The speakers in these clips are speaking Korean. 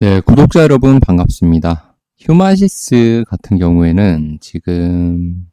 네, 구독자 여러분 반갑습니다. 휴마시스 같은 경우에는 지금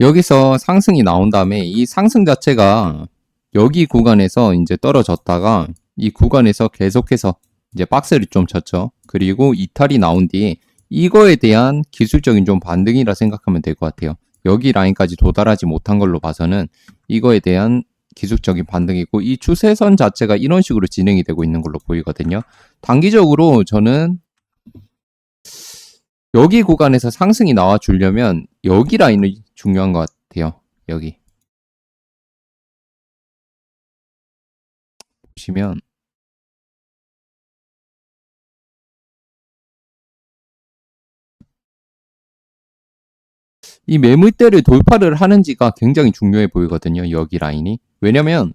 여기서 상승이 나온 다음에 이 상승 자체가 여기 구간에서 이제 떨어졌다가 이 구간에서 계속해서 이제 박스를 좀 쳤죠. 그리고 이탈이 나온 뒤에 이거에 대한 기술적인 좀 반등이라 생각하면 될 것 같아요. 여기 라인까지 도달하지 못한 걸로 봐서는 이거에 대한 기술적인 반등이고 이 추세선 자체가 이런 식으로 진행이 되고 있는 걸로 보이거든요. 단기적으로 저는 여기 구간에서 상승이 나와 주려면 여기 라인이 중요한 것 같아요. 여기 보시면 이 매물대를 돌파를 하는지가 굉장히 중요해 보이거든요. 여기 라인이. 왜냐면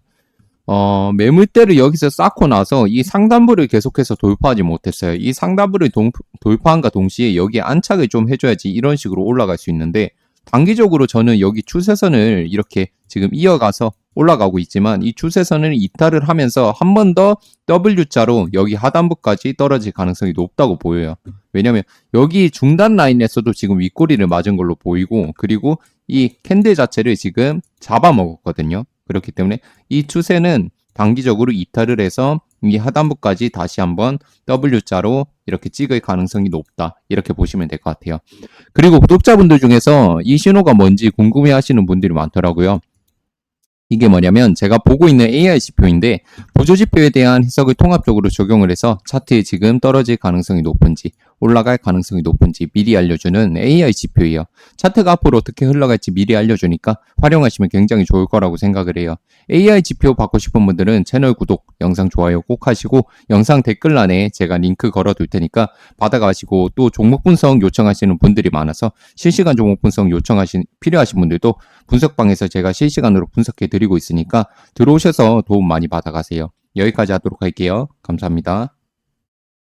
어, 매물대를 여기서 쌓고 나서 이 상단부를 계속해서 돌파하지 못했어요. 이 상단부를 동- 돌파한과 동시에 여기에 안착을 좀 해줘야지 이런 식으로 올라갈 수 있는데 단기적으로 저는 여기 추세선을 이렇게 지금 이어가서 올라가고 있지만 이 추세선을 이탈을 하면서 한 번 더 W자로 여기 하단부까지 떨어질 가능성이 높다고 보여요. 왜냐면 여기 중단 라인에서도 지금 윗꼬리를 맞은 걸로 보이고 그리고 이 캔들 자체를 지금 잡아먹었거든요. 그렇기 때문에 이 추세는 단기적으로 이탈을 해서 이 하단부까지 다시 한번 W자로 이렇게 찍을 가능성이 높다. 이렇게 보시면 될 것 같아요. 그리고 구독자분들 중에서 이 신호가 뭔지 궁금해 하시는 분들이 많더라고요. 이게 뭐냐면 제가 보고 있는 AI 지표인데 보조 지표에 대한 해석을 통합적으로 적용을 해서 차트에 지금 떨어질 가능성이 높은지 올라갈 가능성이 높은지 미리 알려주는 AI 지표예요. 차트가 앞으로 어떻게 흘러갈지 미리 알려주니까 활용하시면 굉장히 좋을 거라고 생각을 해요. AI 지표 받고 싶은 분들은 채널 구독, 영상 좋아요 꼭 하시고 영상 댓글란에 제가 링크 걸어둘 테니까 받아가시고 또 종목 분석 요청하시는 분들이 많아서 실시간 종목 분석 요청하신 필요하신 분들도 분석방에서 제가 실시간으로 분석해 드리고 있으니까 들어오셔서 도움 많이 받아가세요. 여기까지 하도록 할게요. 감사합니다.